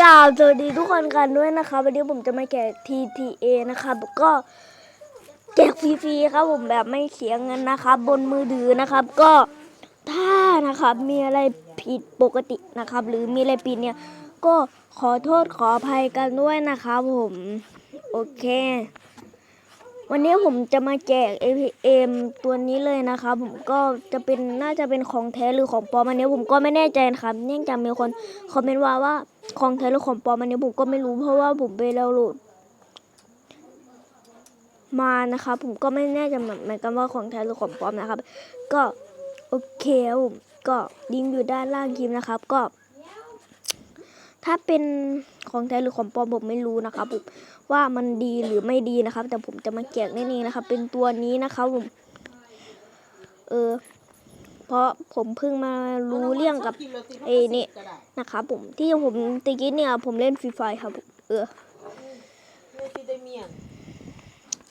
กล่าวสวัสดีทุกคนกันด้วยนะครับวันนี้ผมจะมาแจก TTA นะครับก็แจกฟรีๆครับผมแบบไม่เสียเงินนะครับ บนมือถือนะครับ ก็ถ้านะครับมีอะไรผิดปกตินะครับ หรือมีอะไรผิดเนี่ย ก็ขอโทษขออภัยกันด้วยนะครับผม โอเค วันนี้ผมจะมาแจก APM ตัวนี้เลยนะครับผมก็จะเป็นน่าจะเป็นของแท้หรือของปลอมอันนี้ผมก็ไม่แน่ใจนะครับเนื่องจากมีคนคอมเมนต์ว่าว่าของแท้หรือของปลอมอันนี้ผมก็ไม่รู้เพราะว่าผมไปดาวโหลดมานะครับผมก็ไม่แน่ใจเหมือนกันว่าของแท้หรือของปลอมนะครับ ก็โอเคผมก็ลิงก์อยู่ด้านล่างคลิปนะครับ ก็ ถ้าเป็นของแท้หรือของปลอมผมไม่รู้นะครับผมว่ามันดีหรือไม่ดีนะครับ แต่ผมจะมาแจกนี่นี่นะครับ เป็นตัวนี้นะครับผมเออเพราะผมเพิ่งมารู้เรื่องกับไอ้นี่นะครับผมที่ผมตะกี้เนี่ยผมเล่นฟรีไฟครับ เออ